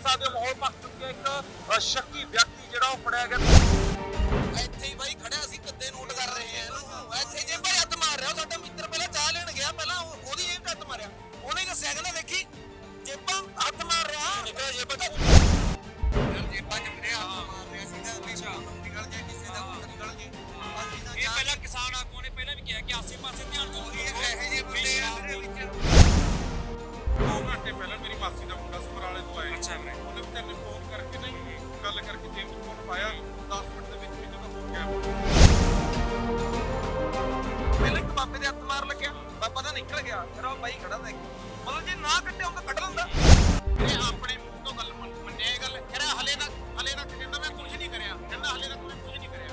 ਦੇਖ ਸਕਦੇ ਹੋ ਮਾਹੌਲ ਪੱਕ ਚੁੱਕਿਆ ਇੱਕ ਸ਼ੱਕੀ ਵਿਅਕਤੀ ਜਿਹੜਾ ਉਹ ਫੜਿਆ ਗਿਆ। ਇੱਥੇ ਹੀ ਬਾਈ ਖੜਿਆ ਸੀ ਕੱਦੇ ਨੋਟ ਕਰ ਰਹੇ ਆ ਇਹਨੂੰ। ਇੱਥੇ ਜੇ ਭਾਈ ਹੱਥ ਮਾਰ ਰਿਹਾ ਉਹ ਸਾਡਾ ਮਿੱਤਰ ਪਹਿਲਾਂ ਚਾਹ ਲੈਣ ਗਿਆ ਪਹਿਲਾਂ ਉਹ- ਉਹਦੀ ਜੇਬ ਹੱਥ ਮਾਰਿਆ। ਉਹਨੇ ਹੀ ਦੱਸਿਆ ਕਹਿੰਦਾ ਵੇਖੀ ਜੇਬਾਂ ਹੱਥ ਮਾਰ ਰਿਹਾ। ਨਿਕਲ ਜੇਬਾਂ ਚ ਜੇਬਾਂ 'ਚ ਮੇਰੇ ਹੱਥ ਮਾਰ ਰਿਹਾ ਵੀ ਨਿਕਲ ਜੇ ਕਿਸੇ ਦਾ ਕੁਝ ਨਿਕਲ ਜੇ। ਇਹ ਪਹਿਲਾਂ ਕਿਸਾਨ ਆਗੂਆਂ ਨੇ ਪਹਿਲਾਂ ਵੀ ਕਿਹਾ ਕਿ ਆਸੇ-ਪਾਸੇ ਧਿਆਨ ਦਿਓ। ਇਹ ਇਹੋ ਜਿਹੇ ਬੰਦੇ ਆ ਘੰਟੇ ਪਹਿਲਾਂ ਮੇਰੀ ਮਾਸੀ ਦਾ ਮੁੰਡਾ ਨਿਕਲ ਗਿਆ ਫਿਰ ਉਹ ਬਾਈ ਖੜਾ ਦੇਖ। ਮਤਲਬ ਜੇ ਨਾ ਕੱਟਿਆ ਹੁੰਦਾ ਕੱਢ ਲੈਂਦਾ। ਇਹ ਆਪਣੇ ਮੂੰਹ ਤੋਂ ਗੱਲ ਮੰਨ- ਮੰਨਿਆ ਇਹ ਗੱਲ। ਕਹਿੰਦਾ ਹਲੇ ਨਾ ਹਲੇ ਨਾ ਕਹਿੰਦਾ ਮੈਂ ਕੁਝ ਨਹੀਂ ਕਰਿਆ। ਕਹਿੰਦਾ ਹਲੇ ਨਾ ਮੈਂ ਕੁਝ ਨਹੀਂ ਕਰਿਆ।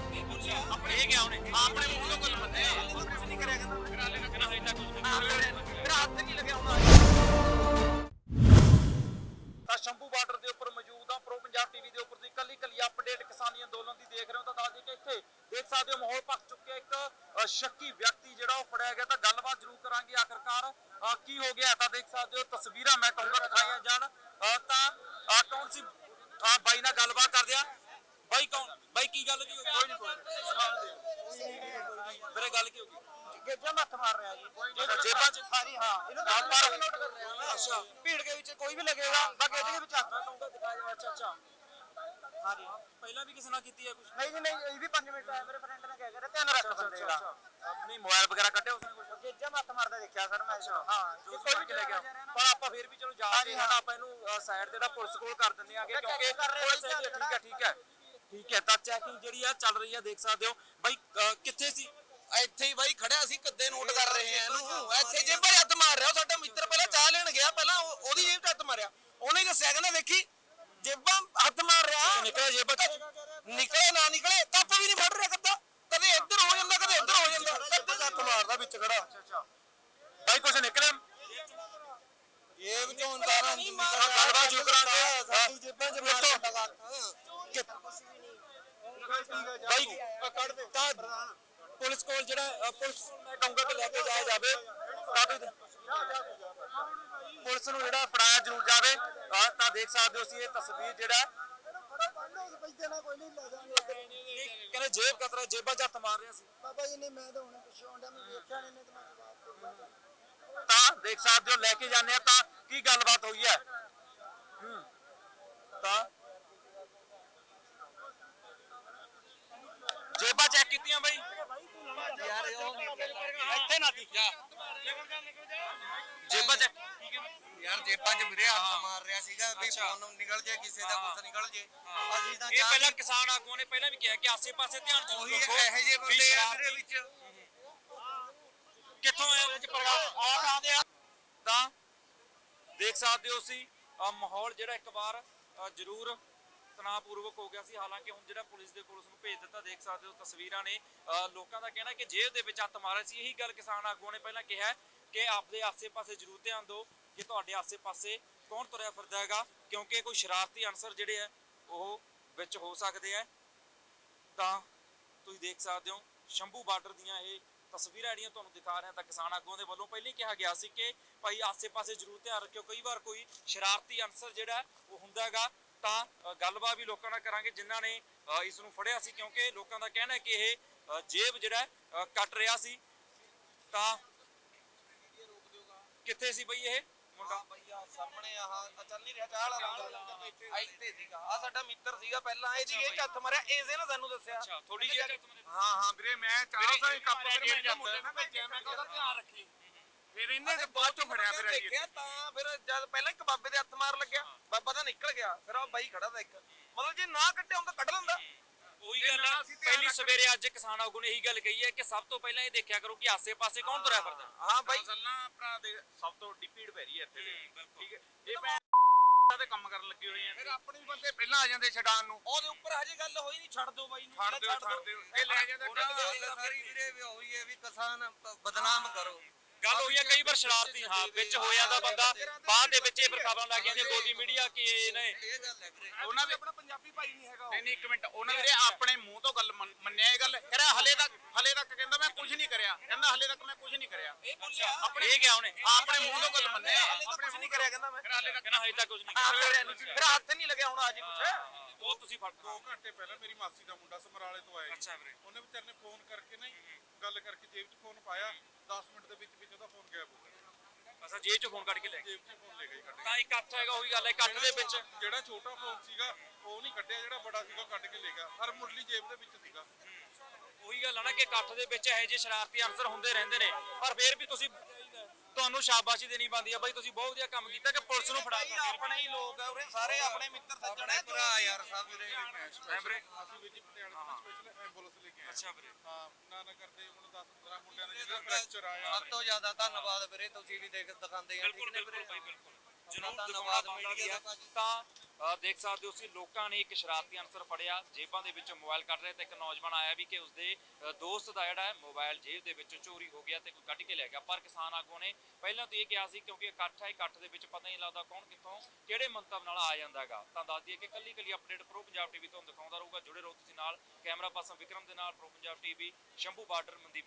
ਆਪਣੇ ਇਹ ਗਿਆ ਉਹਨੇ। ਹਾਂ, ਆਪਣੇ ਮੂੰਹ ਤੋਂ ਗੱਲ ਮੰਨਿਆ ਕੁਝ ਨਹੀਂ ਕਰਿਆ ਕਹਿੰਦਾ ਫਿਰ ਹਲੇ ਨਾ ਕਹਿੰਦਾ ਹਜੇ ਤੱਕ ਮੇਰਾ ਹੱਥ ਨਹੀਂ ਲੱਗਿਆ ਹੁੰਦਾ ਤਾਂ ਸ਼ੰਭੂ ਬਾਰਡਰ ਦੇ ਉੱਪਰ ਆ ਪ੍ਰੋ ਪੰਜਾਬ ਟੀਵੀ ਦੇ ਉੱਪਰ ਦੀ ਕੱਲੀ ਕੱਲੀ ਅਪਡੇਟ ਕਿਸਾਨੀ ਅੰਦੋਲਨ ਦੀ ਦੇਖ ਰਹੇ ਹੋ ਤਾਂ ਦੱਸ ਦਈਏ ਕਿ ਇੱਥੇ ਦੇਖ ਸਕਦੇ ਹੋ ਮਾਹੌਲ ਪੱਕ ਚੁੱਕਿਆ ਇੱਕ ਸ਼ੱਕੀ ਵਿਅਕਤੀ ਜਿਹੜਾ ਉਹ ਫੜਿਆ ਗਿਆ ਤਾਂ ਗੱਲਬਾਤ ਜ਼ਰੂਰ ਕਰਾਂਗੇ ਆਖਰਕਾਰ ਕੀ ਹੋ ਗਿਆ ਤਾਂ ਦੇਖ ਸਕਦੇ ਹੋ ਤਸਵੀਰਾਂ ਮੈਂ ਕਹੂੰਗਾ ਦਿਖਾਈਆਂ ਜਾਣ ਤਾਂ ਕੌਣ ਸੀ? ਬਾਈ ਨਾਲ ਗੱਲਬਾਤ ਕਰਦੇ ਆ। ਬਾਈ ਕੌਣ? ਬਾਈ ਕੀ ਗੱਲ ਕੀ ਹੋ ਗਈ? ਕੋਈ ਨਹੀਂ ਕੋਈ ਮੇਰੇ ਗੱਲ ਕੀ ਹੋ ਗਈ? ਮੱਥ ਮਾਰ ਰਿਹਾ ਜੀ। ਜੇਬਾਂ 'ਚ ਹਾਂਜੀ ਹਾਂ ਇਹਨੂੰ ਹਾਂ, ਪਰ- ਨੋਟ ਕਰ ਰਿਹਾ ਨਾ। ਅੱਛਾ। ਭੀੜ ਦੇ ਵਿੱਚ ਕੋਈ ਵੀ ਲੱਗੇਗਾ ਬਾਕੀ ਇਹਦੇ ਵਿੱਚ ਹੱਥ ਮੈਂ ਕਹੂੰਗਾ ਦਿਖਾਇਆ ਅੱਛਾ ਅੱਛਾ। ਹਾਂਜੀ। ਪਹਿਲਾਂ ਵੀ ਕਿਸੇ ਨਾਲ ਕੀਤੀ ਹੈ ਕੁਝ ਨਹੀਂ ਜੀ ਨਹੀਂ ਇਹ ਵੀ 5 ਮਿੰਟ ਆਇਆ ਮੇਰੇ ਫਰੈਂਡ ਨੇ ਕਿਹਾ ਕਰਿਆ ਧਿਆਨ ਰੱਖ ਬੰਦੇ ਦਾ। ਆਪਣੀ ਮੋਬਾਈਲ ਵਗੈਰਾ ਕੱਢਿਆ ਉਸਨੇ ਕੁਝ ਗੇਜਾਂ ਮੱਥ ਮਾਰਦਾ ਦੇਖਿਆ ਸਰ ਮੈਂ। ਹਾਂ ਜੋ ਕੋਈ ਵੀ ਲੈ ਗਿਆ। ਪਰ ਆਪਾਂ ਫੇਰ ਵੀ ਚਲੋ ਜਾ ਹਾਂਜੀ, ਰਹੇ ਹਾਂ ਆਪਾਂ ਇਹਨੂੰ ਸਾਈਡ ਤੇ ਜਿਹੜਾ ਪੁਲਿਸ ਕੋਲ ਕਰ ਦਿੰਦੇ ਆਗੇ ਕਿਉਂਕਿ ਪੁਲਿਸ ਠੀਕ ਹੈ ਠੀਕ ਹੈ ਠੀਕ ਹੈ। ਤਾਂ ਚੈਕਿੰਗ ਜਿਹੜੀ ਆ ਚੱਲ ਰਹੀ ਆ ਦੇਖ ਸਕਦੇ ਹੋ। ਬਾਈ ਕਿੱਥੇ ਸੀ? ਇੱਥੇ ਹੀ ਬਾਈ ਖੜਿਆ ਸੀ ਕੱਦੇ ਨੋਟ ਕਰ ਰਹੇ ਆ ਇਹਨੂੰ। ਇੱਥੇ ਜੇ ਭਾਈ ਹੱਥ ਮਾਰ ਰਿਹਾ ਉਹ ਸਾਡਾ ਮਿੱਤਰ ਪਹਿਲਾਂ ਚਾਹ ਲੈਣ ਗਿਆ ਪਹਿਲਾਂ ਉਹ- ਉਹਦੀ ਜੇਬ 'ਚ ਹੱਥ ਮਾਰਿਆ। ਉਹਨੇ ਹੀ ਦੱਸਿਆ ਕਹਿੰਦਾ ਵੇਖੀ ਜੇਬਾਂ ਹੱਥ ਮਾਰ ਰਿਹਾ। ਨਿਕਲਿਆ ਜੇਬਾਂ 'ਚ? ਨਿਕਲੇ ਨਾ ਨਿਕਲੇ ਕੱਪ ਵੀ ਨਹੀਂ ਫੜ ਰਿਹਾ ਕੱਦਾ। ਕਦੇ ਇੱਧਰ ਹੋ ਜਾਂਦਾ ਕਦੇ ਇੱਧਰ ਹੋ ਜਾਂਦਾ। ਕੱਦੇ ਹੱਥ ਮਾਰਦਾ ਵਿੱਚ ਖੜਾ। ਬਾਈ ਕੁਝ ਨਿਕਲਿਆ? ਇਹ ਵੀ ਤੋਂ ਅੰਦਾਰਾ ਨਹੀਂ ਮਾਰ ਰਿਹਾ। ਗੱਲਬਾਤ ਜ਼ਰੂਰ ਕਰਾਂਗੇ। ਸਾਡੀ ਜੇਬਾਂ 'ਚ ਮਾਰ ਕਿੱਥੋਂ? ਲਗਾ ਬਾਈ। ਕੱਢ ਦੇ ਤਾਂ ਪੁਲਿਸ ਕੋਲ ਜਿਹੜਾ ਪੁਲਿਸ ਮੈਂ ਕਹੂੰਗਾ ਕਿ ਲੈ ਕੇ ਜਾਇਆ ਜਾਵੇ ਕਾਫੀ ਪੁਲਿਸ ਨੂੰ ਜਿਹੜਾ ਫੜਾਇਆ ਜ਼ਰੂਰ ਜਾਵੇ। ਤਾਂ ਦੇਖ ਸਕਦੇ ਹੋ ਸੀ ਇਹ ਤਸਵੀਰ ਜਿਹੜਾ ਕਹਿੰਦੇ ਜੇਬ ਕਤਰਾ ਜੇਬਾਂ 'ਚ ਹੱਥ ਮਾਰ ਰਿਹਾ ਸੀ। ਬਾਬਾ ਜੀ ਨੇ ਮੈਂ ਤਾਂ ਹੁਣ ਪਿੱਛੋਂ ਮੈਂ ਵੇਖਿਆ ਨਹੀਂ ਤੇ ਮੈਂ ਜਵਾਬ ਤਾਂ ਦੇਖ ਸਕਦੇ ਹੋ ਲੈ ਕੇ ਜਾਂਦੇ ਆ ਤਾਂ ਕੀ ਗੱਲਬਾਤ ਹੋਈ ਹੈ? ਹੂੰ। ਤਾਂ ਜੇਬਾਂ ਚੈੱਕ ਕੀਤੀਆਂ ਬਾਈ। ਯਾਰ ਉਹ ਇੱਥੇ ਨਾ ਦੀ। ਜੇਬਾਂ ਚੈੱਕ ਯਾਰ ਜੇਬਾਂ 'ਚ ਮੇਰੇ ਹੱਥ ਮਾਰ ਰਿਹਾ ਸੀਗਾ ਵੀ ਅੱਛਾ। ਫੋਨ ਨਿਕਲ ਜੇ ਕਿਸੇ ਦਾ ਕੁਝ ਨਿਕਲ ਜੇ। ਅਸੀਂ ਤਾਂ ਇਹ ਚਾਹ ਪਹਿਲਾਂ ਕਿਸਾਨ ਆਗੂਆਂ ਨੇ ਪਹਿਲਾਂ ਵੀ ਕਿਹਾ ਕਿ ਆਸੇ-ਪਾਸੇ ਧਿਆਨ ਜ਼ਰੂਰ ਉਹੀ ਰੱਖੋ। ਇਹੋ ਜਿਹੇ ਵੀ ਬੰਦੇ ਆ ਮੇਰੇ ਵਿੱਚ। ਕਿੱਥੋਂ ਆਏ? ਵਿੱਚ ਪ੍ਰਗਾਮ ਆ ਕਾਂਦੇ ਆ। ਤਾਂ ਦੇਖ ਸਕਦੇ ਹੋ ਸੀ ਮਾਹੌਲ ਜਿਹੜਾ ਇੱਕ ਵਾਰ ਅ, ਜ਼ਰੂਰ ਤਣਾਅਪੂਰਵਕ ਹੋ ਗਿਆ ਸੀ। ਹਾਲਾਂਕਿ ਹੁਣ ਜਿਹੜਾ ਪੁਲਿਸ ਦੇ ਕੋਲ ਉਸ ਨੂੰ ਭੇਜ ਦਿੱਤਾ, ਦੇਖ ਸਕਦੇ ਹੋ ਤਸਵੀਰਾਂ ਨੇ। ਲੋਕਾਂ ਦਾ ਕਹਿਣਾ ਕਿ ਜੇਬ ਦੇ ਵਿੱਚ ਹੱਥ ਮਾਰਿਆ ਸੀ। ਇਹੀ ਗੱਲ ਕਿਸਾਨ ਆਗੂਆਂ ਨੇ ਪਹਿਲਾਂ ਕਿਹਾ ਕਿ ਆਪਦੇ ਆਸੇ-ਪਾਸੇ ਜ਼ਰੂਰ ਧਿਆਨ ਦਿਓ ਕਿ ਤੁਹਾਡੇ ਆਸੇ-ਪਾਸੇ ਕੌਣ ਤੁਰਿਆ ਫਿਰਦਾ ਹੈਗਾ, ਕਿਉਂਕਿ ਕੋਈ ਸ਼ਰਾਰਤੀ ਅਨਸਰ ਜਿਹੜੇ ਆ ਉਹ ਵਿੱਚ ਹੋ ਸਕਦੇ ਆ ਤਾਂ ਤੁਸੀਂ ਦੇਖ ਸਕਦੇ ਹੋ, ਸ਼ੰਭੂ ਬਾਰਡਰ ਦੀਆਂ ਇਹ ਤਸਵੀਰਾਂ ਜਿਹੜੀਆਂ ਤੁਹਾਨੂੰ ਦਿਖਾ ਰਹੇ ਤਾਂ ਕਿਸਾਨ ਆਗੂਆਂ ਦੇ ਵੱਲੋਂ ਪਹਿਲਾਂ ਕਿਹਾ ਗਿਆ ਸੀ ਕਿ ਭਾਈ ਆਸੇ-ਪਾਸੇ ਜ਼ਰੂਰ ਧਿਆਨ ਰੱਖਿਓ। ਕਈ ਵਾਰ ਕੋਈ ਸ਼ਰਾਰਤੀ ਅਨਸਰ ਜਿਹੜਾ ਉਹ ਹੁੰਦਾ ਹੈਗਾ ਤਾਂ ਗੱਲਬਾਤ ਵੀ ਲੋਕਾਂ ਨਾਲ ਕਰਾਂਗੇ ਜਿਨ੍ਹਾਂ ਨੇ ਇਸ ਨੂੰ ਫੜਿਆ ਸੀ ਕਿਉਂਕਿ ਲੋਕਾਂ ਦਾ ਕਹਿਣਾ ਹੈ ਕਿ ਇਹ ਜੇਬ ਜਿਹੜਾ ਕੱਟ ਰਿਹਾ ਸੀ। ਤਾਂ ਕਿੱਥੇ ਸੀ ਬਈ ਇਹ ਮੁੰਡਾ? ਭਈਆ ਸਾਹਮਣੇ ਆਹ ਚੱਲ ਨਹੀਂ ਰਿਹਾ ਚਾਹ ਵਾਲਾ ਲੰਗਰ ਇੱਥੇ ਸੀਗਾ। ਆ ਸਾਡਾ ਮਿੱਤਰ ਸੀਗਾ ਪਹਿਲਾਂ ਇਹਦੀ ਇਹ 'ਚ ਹੱਥ ਮਾਰਿਆ ਇਸੇ ਨੇ ਸਾਨੂੰ ਦੱਸਿਆ। ਅੱਛਾ ਥੋੜੀ ਜਿਹੀ ਹਾਂ ਹਾਂ ਵੀਰੇ ਮੈਂ ਚਾਹ ਦਾ ਹੀ ਕੱਪ ਫਿਰ ਮੈਂ ਮੁੰਡੇ ਨਾਲ ਭੇਜਿਆ ਮੈਂ ਕਿਹਾ ਉਹਦਾ ਧਿਆਨ ਰੱਖੀ। ਫਿਰ ਇਹਨੇ ਤੇ ਬਾਅਦ ਚੋਂ ਫੜਿਆ ਫਿਰ ਆਈ ਦੇਖਿਆ ਤਾਂ ਫਿਰ ਜਦ ਪਹਿਲਾਂ ਇੱਕ ਬਾਬੇ ਦੇ ਹੱਥ ਮਾਰ ਲੱਗਿਆ ਬਾਬਾ ਤਾਂ ਨਿਕਲ ਗਿਆ ਫਿਰ ਉਹ ਬਾਈ ਖੜਾ ਤਾਂ ਇੱਕ। ਮਤਲਬ ਜੇ ਨਾ ਕੱਟਿਆ ਹੁੰਦਾ ਕੱਢ ਲੈਂਦਾ। ਉਹੀ ਗੱਲ ਆ ਪਹਿਲੀ ਸਵੇਰੇ ਅੱਜ ਕਿਸਾਨ ਆਗੂ ਨੇ ਇਹੀ ਗੱਲ ਕਹੀ ਹੈ ਕਿ ਸਭ ਤੋਂ ਪਹਿਲਾਂ ਇਹ ਦੇਖਿਆ ਕਰੋ ਕਿ ਆਸੇ-ਪਾਸੇ ਕੌਣ ਤੁਰਿਆ ਫਿਰਦਾ। ਹਾਂ ਬਾਈ। ਨਾ ਆਪਣਾ ਦੇ ਸਭ ਤੋਂ ਵੱਡੀ ਭੀੜ ਪੈ ਰਹੀ ਹੈ ਇੱਥੇ। ਠੀਕ ਹੈ। ਇਹ ਭੈਣ ਦੇ ਕੰਮ ਕਰਨ ਲੱਗੇ ਹੋਏ ਆ ਫਿਰ ਆਪਣੇ ਬੰਦੇ ਪਹਿਲਾਂ ਆ ਜਾਂਦੇ ਛਡਾਣ ਨੂੰ। ਉਹਦੇ ਉੱਪਰ ਹਜੇ ਗੱਲ ਹੋਈ ਨਹੀਂ ਛੱਡ ਦਿਓ ਬਾਈ ਨੂੰ। ਛੱਡ ਦਿਓ ਛੱਡ ਦਿਓ। ਇਹ ਲੈ ਜਾਂਦਾ ਗੱਲ ਸਾਰੀ ਵੀਰੇ ਵੀ ਹੋਈ ਹੈ ਵੀ ਕਿਸਾਨ ਬਦਨਾਮ ਕਰੋ। ਗੱਲ ਹੋਈ ਹੈ ਕਈ ਵਾਰ ਸ਼ਰਾਰਤੀ ਹਾਂ ਵਿੱਚ ਹੋ ਜਾਂਦਾ ਬੰਦਾ ਬਾਅਦ ਦੇ ਵਿੱਚ ਇਹ ਫਿਰ ਖਬਰਾਂ ਲੱਗ ਜਾਂਦੀਆਂ ਗੋਦੀ ਮੀਡੀਆ ਕਿ ਇਹਨੇ ਉਹਨਾਂ ਦੇ ਆਪਣਾ ਪੰਜਾਬੀ ਭਾਈ ਨਹੀਂ ਹੈਗਾ ਨਹੀਂ ਨਹੀਂ ਇੱਕ ਮਿੰਟ ਉਹਨਾਂ ਦੇ ਆਪਣੇ ਮੂੰਹ ਤੋਂ ਗੱਲ ਮੰਨ- ਮੰਨਿਆ ਇਹ ਗੱਲ। ਕਹਿੰਦਾ ਹਲੇ ਤੱਕ ਹਲੇ ਤੱਕ ਕਹਿੰਦਾ ਮੈਂ ਕੁਝ ਨਹੀਂ ਕਰਿਆ। ਕਹਿੰਦਾ ਹਲੇ ਤੱਕ ਮੈਂ ਕੁਝ ਨਹੀਂ ਕਰਿਆ। ਆਪਣੇ ਇਹ ਗਿਆ ਉਹਨੇ। ਆਪਣੇ ਮੂੰਹ ਤੋਂ ਗੱਲ ਮੰਨੇ ਹਲੇ ਤਾਂ ਕੁਝ ਨਹੀਂ ਕਰਿਆ ਕਹਿੰਦਾ ਮੈਂ। ਕਹਿੰਦਾ ਹਜੇ ਤੱਕ ਕੁਝ ਨਹੀਂ। ਮੇਰਾ ਹੱਥ ਨਹੀਂ ਲੱਗਿਆ ਹੁਣ ਅੱਜ ਕੁਛ। ਉਹ ਤੁਸੀਂ ਫੜ ਦੋ ਘੰਟੇ ਪਹਿਲਾਂ ਮੇਰੀ ਮਾਸੀ ਦਾ ਮੁੰਡਾ ਸਮਰਾਲੇ ਤੋਂ ਆਇਆ ਜੀ। ਅੱਛਾ ਵੀਰੇ। ਉਹਨੇ ਵਿਚਾਰੇ ਨੇ ਫੋਨ ਕਰਕੇ ਨਾ ਜੀ, ਗੱਲ ਕਰਕੇ ਜੇਬ 'ਚ ਫੋਨ ਪਾਇਆ। 10 ਮਿੰਟ ਦੇ ਵਿੱਚ ਵਿੱਚ ਉਹਦਾ ਫੋਨ ਗਾਇਬ ਹੋ ਗਿਆ। ਅਸਾਂ ਜੇਬ ਚੋਂ ਫੋਨ ਕੱਢ ਕੇ ਲੈ ਗਏ? ਜੇਬ 'ਚ ਫੋਨ ਲੈ ਗਈ ਕੱਢ ਕੇ। ਤਾਂ ਇਕੱਠ ਹੈਗਾ ਉਹੀ ਗੱਲ ਹੈ ਇਕੱਠ ਦੇ ਵਿੱਚ। ਜਿਹੜਾ ਛੋਟਾ ਫੋਨ ਸੀਗਾ ਉਹ ਨਹੀਂ ਕੱਢਿਆ ਜਿਹੜਾ ਬੜਾ ਸੀਗਾ ਕੱਢ ਕੇ ਲੈ ਗਿਆ। ਹਰ ਮੁੱਢਲੀ ਜੇਬ ਦੇ ਵਿੱਚ ਸੀਗਾ। ਉਹੀ ਗੱਲ ਆ ਨਾ ਕਿ ਇਕੱਠ ਦੇ ਵਿੱਚ ਇਹੋ ਜਿਹੇ ਸ਼ਰਾਰਤੀ ਅਨਸਰ ਹੁੰਦੇ ਰਹਿੰਦੇ ਨੇ। ਪਰ ਫਿਰ ਵੀ ਤੁਸੀਂ ਤੁਹਾਨੂੰ ਸ਼ਾਬਾਸ਼ੀ ਦੇਣੀ ਬੰਦੀ ਆ ਬਾਈ ਤੁਸੀਂ ਬਹੁਤ ਵਧੀਆ ਕੰਮ ਕੀਤਾ ਕਿ ਪੁਲਿਸ ਨੂੰ ਫੜਾ ਭਾਈ ਆਪਣੇ ਹੀ ਲੋਕ ਆ ਉਰੇ ਸਾਰੇ ਆਪਣੇ ਮਿੱਤਰ ਸੱਜਣ ਹੈ ਭਰਾ ਯਾਰ ਸਭ ਵੀਰੇ ਹੈ ਵੀਰੇ? ਅਸੀਂ ਵੀ ਜੀ ਪਟਿਆਲੇ ਤੋਂ ਸਪੈਸ਼ਲ ਐਂਬੂਲੈਂਸ ਲੈ ਕੇ ਆਏ। ਅੱਛਾ ਵੀਰੇ। ਹਾਂ ਨਾ ਨਾ ਕਰਦੇ ਹੁਣ 10 15 ਮੁੰਡਿਆਂ ਨੇ ਜਿਹੜਾ ਫ੍ਰੈਕਚਰ ਆਇਆ ਸਭ ਤੋਂ ਜ਼ਿਆਦਾ ਧੰਨਵਾਦ ਵੀਰੇ ਤੁਸੀਂ ਵੀ ਦੇਖ ਦਿਖਾਉਂਦੇ ਆ ਬਿਲਕੁਲ ਬਿਲਕੁਲ ਬਾਈ ਬਿਲਕੁਲ। ਧੰਨਵਾਦ ਦਿਖਾਉਣਾ ਮੀਡੀਆ ਬਣਦਾ ਦਾ ਭਾਜੀ। ਤਾਂ ਦੇਖ ਸਕਦੇ ਹੋ ਤੁਸੀਂ, ਲੋਕਾਂ ਨੇ ਇੱਕ ਸ਼ਰਾਰਤੀ ਅਨਸਰ ਫੜਿਆ, ਜੇਬਾਂ ਦੇ ਵਿੱਚੋਂ ਮੋਬਾਈਲ ਕੱਢ ਰਿਹਾ ਤੇ ਇੱਕ ਨੌਜਵਾਨ ਆਇਆ ਵੀ ਕਿ ਉਸਦੇ ਦੋਸਤ ਦਾ ਜਿਹੜਾ ਹੈ, ਮੋਬਾਈਲ ਜੇਬ ਦੇ ਵਿੱਚੋਂ ਚੋਰੀ ਹੋ ਗਿਆ ਤੇ ਕੋਈ ਕੱਢ ਕੇ ਲੈ ਗਿਆ। ਪਰ ਕਿਸਾਨ ਆਗੂ ਨੇ ਪਹਿਲਾਂ ਤਾਂ ਇਹ ਕਿਹਾ ਸੀ, ਕਿਉਂਕਿ ਇਕੱਠ ਹੈ, ਇਕੱਠ ਦੇ ਵਿੱਚ ਪਤਾ ਨਹੀਂ ਲੱਗਦਾ ਕੌਣ ਕਿੱਥੋਂ, ਕਿਹੜੇ ਮੰਤਵ ਨਾਲ ਆ ਜਾਂਦਾ ਹੈਗਾ। ਤਾਂ ਦੱਸ ਦਈਏ ਕਿ ਕੱਲੀ ਕੱਲੀ ਅਪਡੇਟ ਪ੍ਰੋ ਪੰਜਾਬ ਟੀਵੀ ਤੁਹਾਨੂੰ ਦਿਖਾਉਂਦਾ ਰਹੂਗਾ। ਜੁੜੇ ਰਹੋ ਤੁਸੀਂ ਨਾਲ, ਕੈਮਰਾ ਪਰਸਨ ਵਿਕਰਮ ਦੇ ਨਾਲ pro Punjab TV Shambhu border, Mandeep